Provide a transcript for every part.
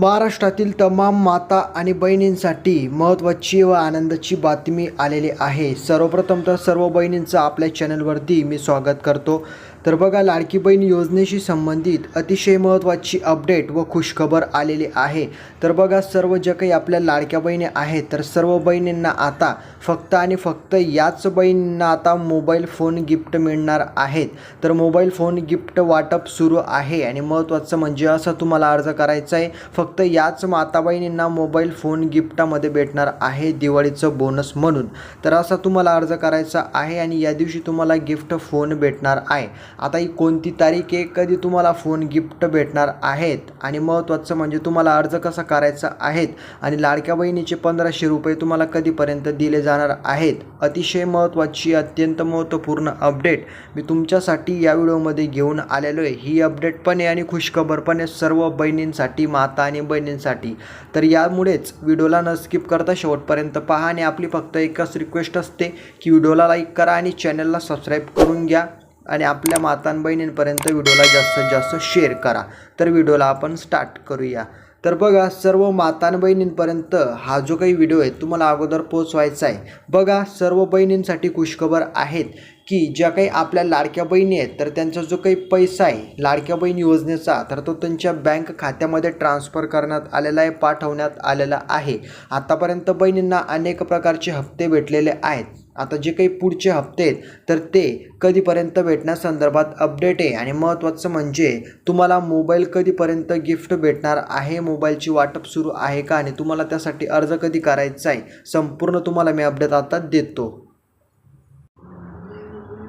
महाराष्ट्रातील तमाम माता आणि बहिणींसाठी महत्त्वाची व आनंदाची बातमी आलेली आहे. सर्वप्रथम तर सर्व बहिणींचं आपल्या चॅनलवरती मी स्वागत करतो. तर बघा लाडकी बहीण योजनेशी संबंधित अतिशय महत्त्वाची अपडेट व खुशखबर आलेली आहे. तर बघा सर्व ज्या काही आपल्या लाडक्या बहिणी आहेत तर सर्व बहिणींना आता फक्त आणि फक्त याच बहिणींना आता मोबाईल फोन गिफ्ट मिळणार आहेत. तर मोबाईल फोन गिफ्ट वाटप सुरू आहे आणि महत्त्वाचं म्हणजे असं तुम्हाला अर्ज करायचा आहे फक्त याच माता बहिणींना मोबाईल फोन गिफ्टामध्ये भेटणार आहे दिवाळीचं बोनस म्हणून. तर असा तुम्हाला अर्ज करायचा आहे आणि या दिवशी तुम्हाला गिफ्ट फोन भेटणार आहे. आता ही कोणती तारीख आहे? कधी तुम्हाला फोन गिफ्ट भेटणार आहेत? आणि महत्त्वाचं म्हणजे तुम्हाला अर्ज कसा करायचा आहेत? आणि लाडक्या बहिणीचे पंधराशे रुपये तुम्हाला कधीपर्यंत दिले जाणार आहेत? अतिशय महत्त्वाची अत्यंत महत्त्वपूर्ण अपडेट मी तुमच्यासाठी या व्हिडिओमध्ये घेऊन आलेलो आहे. ही अपडेट पण आहे आणि खुशखबर पण आहे सर्व बहिणींसाठी माता आणि बहिणींसाठी. तर यामुळेच व्हिडिओला न स्किप करता शेवटपर्यंत पहा आणि आपली फक्त एकच रिक्वेस्ट असते की व्हिडिओला लाईक करा आणि चॅनलला सबस्क्राईब करून घ्या. आणि आपल्या मातान बहिणींपर्यंत व्हिडिओला जास्तीत जास्त शेअर करा. तर व्हिडिओला आपण स्टार्ट करूया. तर बघा सर्व मातान बहिणींपर्यंत हा जो काही व्हिडिओ आहे तुम्हाला अगोदर पोचवायचा आहे. बघा सर्व बहिणींसाठी खुशखबर आहेत की ज्या काही आपल्या लाडक्या बहिणी आहेत तर त्यांचा जो काही पैसा आहे लाडक्या बहीण योजनेचा तर तो त्यांच्या बँक खात्यामध्ये ट्रान्स्फर करण्यात आलेला आहे पाठवण्यात आलेला आहे. आतापर्यंत बहिणींना अनेक प्रकारचे हप्ते भेटलेले आहेत. आता जे काही पुढचे हप्ते आहेत तर ते कधीपर्यंत भेटण्यासंदर्भात अपडेट आहे. आणि महत्त्वाचं म्हणजे तुम्हाला मोबाईल कधीपर्यंत गिफ्ट भेटणार आहे? मोबाईलची वाटप सुरू आहे का? आणि तुम्हाला त्यासाठी अर्ज कधी करायचा आहे? संपूर्ण तुम्हाला मी अपडेट आता देतो.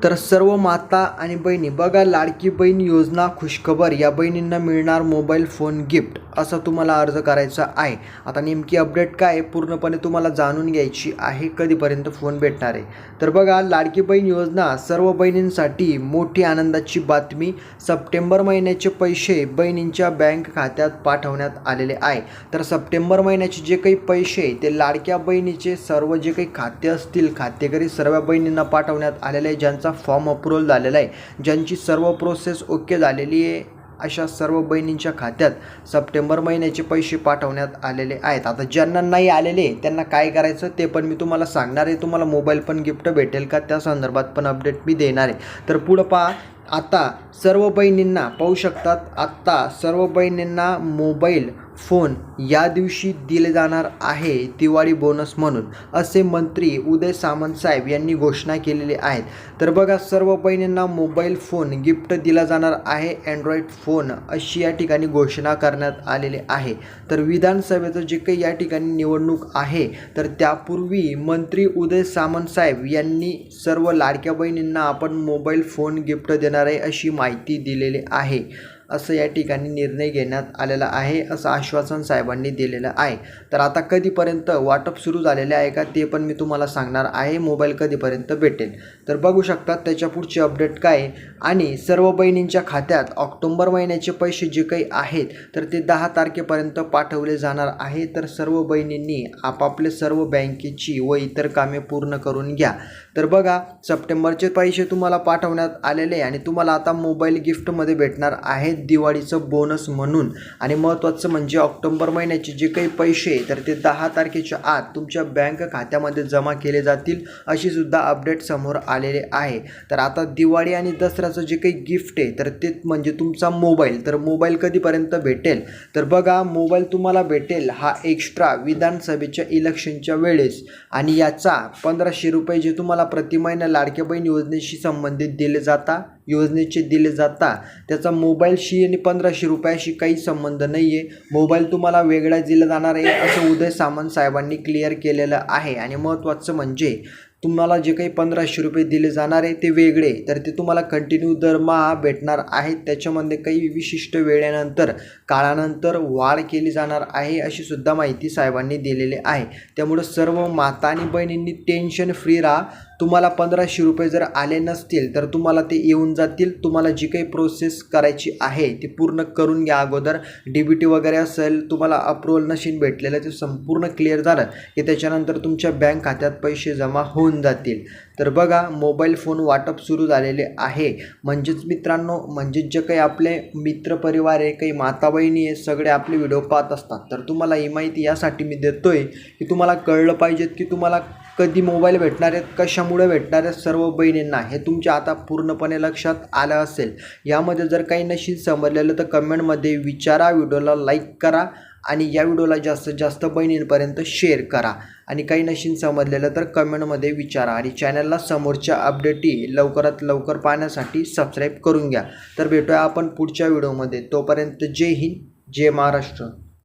तर सर्व माता आणि बहिणी बघा लाडकी बहीण योजना खुशखबर या बहिणींना मिळणार मोबाईल फोन गिफ्ट असा तुम्हाला अर्ज करायचा आहे. आता नेमकी अपडेट काय आहे पूर्णपणे तुम्हाला जाणून घ्यायची आहे कधीपर्यंत फोन भेटणार आहे. तर बघा लाडकी बहीण योजना सर्व बहिणींसाठी मोठी आनंदाची बातमी. सप्टेंबर महिन्याचे पैसे बहिणींच्या बँक खात्यात पाठवण्यात आलेले आहे. तर सप्टेंबर महिन्याचे जे काही पैसे ते लाडक्या बहिणीचे सर्व जे काही खाते असतील खातेकरी सर्व बहिणींना पाठवण्यात आलेले आहे ज्यांचा फॉर्म अप्रुव्हल झालेला आहे. ज्यांची सर्व प्रोसेस ओके झालेली आहे अशा सर्व बहिणींच्या खात्यात सप्टेंबर महिन्याचे पैसे पाठवण्यात आलेले आहेत. आता ज्यांना नाही आलेले त्यांना काय करायचं ते पण मी तुम्हाला सांगणार आहे. तुम्हाला मोबाईल पण गिफ्ट भेटेल का? त्या संदर्भात पण अपडेट मी देणार आहे. तर पुढं पहा आता सर्व बहिणींना पाहू शकतात आत्ता सर्व बहिणींना मोबाईल फोन या दिवशी दिले जाणार आहे दिवाळी बोनस म्हणून असे मंत्री उदय सामंत साहेब यांनी घोषणा केलेली आहेत. तर बघा सर्व बहिणींना मोबाईल फोन गिफ्ट दिला जाणार आहे. अँड्रॉईड फोन अशी या ठिकाणी घोषणा करण्यात आलेली आहे. तर विधानसभेचं जे काही या ठिकाणी निवडणूक आहे तर त्यापूर्वी मंत्री उदय सामंत साहेब यांनी सर्व लाडक्या बहिणींना आपण मोबाईल फोन गिफ्ट देणार आहे अशी माहिती दिलेली आहे. असं या ठिकाणी निर्णय घेण्यात आलेला आहे असं आश्वासन साहेबांनी दिलेलं आहे. तर आता कधीपर्यंत वाटप सुरू झालेले आहे का ते पण मी तुम्हाला सांगणार आहे. मोबाईल कधीपर्यंत भेटेल. तर बघू शकतात त्याच्या पुढची अपडेट काय आणि सर्व बहिणींच्या खात्यात ऑक्टोंबर महिन्याचे पैसे जे काही आहेत तर ते दहा तारखेपर्यंत पाठवले जाणार आहे. तर सर्व बहिणींनी आपापले सर्व बँकेची व इतर कामे पूर्ण करून घ्या. तर बघा सप्टेंबरचे पैसे तुम्हाला पाठवण्यात आलेले आणि तुम्हाला आता मोबाईल गिफ्टमध्ये भेटणार आहेत. दिवाळीचं बोनस म्हणून. आणि महत्त्वाचं म्हणजे ऑक्टोंबर महिन्याचे जे काही पैसे तर ते दहा तारखेच्या आत तुमच्या बँक खात्यामध्ये जमा केले जातील अशी सुद्धा अपडेट समोर आलेले आहे. तर आता दिवाळी आणि दसऱ्याचं जे काही गिफ्ट आहे तर ते म्हणजे तुमचा मोबाईल तर मोबाईल कधीपर्यंत भेटेल? तर बघा मोबाईल तुम्हाला भेटेल हा एक्स्ट्रा विधानसभेच्या इलेक्शनच्या वेळेस. आणि याचा पंधराशे रुपये जे तुम्हाला प्रति महिना लाडक्या बहीण योजनेशी संबंधित दिले जाता योजनेचे दिले जाता त्याचा मोबाईल मोबाईलशी आणि पंधराशे रुपयाशी काही संबंध नाही आहे मोबाईल तुम्हाला वेगळा दिला जाणार आहे असं उदय सामंत साहेबांनी क्लिअर केलेलं आहे. आणि महत्त्वाचं म्हणजे तुम्हाला जे काही पंधराशे रुपये दिले जाणार आहे ते वेगळे. तर ते तुम्हाला कंटिन्यू दरमहा भेटणार आहेत. त्याच्यामध्ये काही विशिष्ट वेळेनंतर काळानंतर वाढ केली जाणार आहे अशी सुद्धा माहिती साहेबांनी दिलेली आहे. त्यामुळं सर्व माता आणि बहिणींनी टेन्शन फ्री राहा. तुम्हाला पंधराशे रुपये जर आले नसतील तर तुम्हाला ते येऊन जातील. तुम्हाला जी काही प्रोसेस करायची आहे ती पूर्ण करून घ्या अगोदर. डी बी टी वगैरे असेल तुम्हाला अप्रुव्हल नशीन भेटलेलं ते संपूर्ण क्लिअर झालं की त्याच्यानंतर तुमच्या बँक खात्यात पैसे जमा होऊन जातील. तर बघा मोबाईल फोन वाटप सुरू झालेले आहे. म्हणजेच मित्रांनो म्हणजेच जे काही आपले मित्रपरिवार आहे काही माता बहिणी आहे सगळे आपले व्हिडिओ पाहत असतात. तर तुम्हाला ही माहिती यासाठी मी देतो आहे की तुम्हाला कळलं पाहिजेत की तुम्हाला कधी मोबाईल भेटणार आहेत कशामुळे भेटणार आहेत सर्व बहिणींना हे तुमच्या आता पूर्णपणे लक्षात आलं असेल. यामध्ये जर काही नशील समजलेलं तर कमेंटमध्ये विचारा व्हिडिओला लाईक करा आणि या व्हिडिओला जास्तीत जास्त बहिणींपर्यंत शेअर करा. आणि काही नशीन समजलेलं तर कमेंटमध्ये विचारा आणि चॅनलला समोरच्या अपडेटी लवकरात लवकर पाहण्यासाठी सबस्क्राईब करून घ्या. तर भेटूया आपण पुढच्या व्हिडिओमध्ये. तोपर्यंत जय हिंद जय महाराष्ट्र.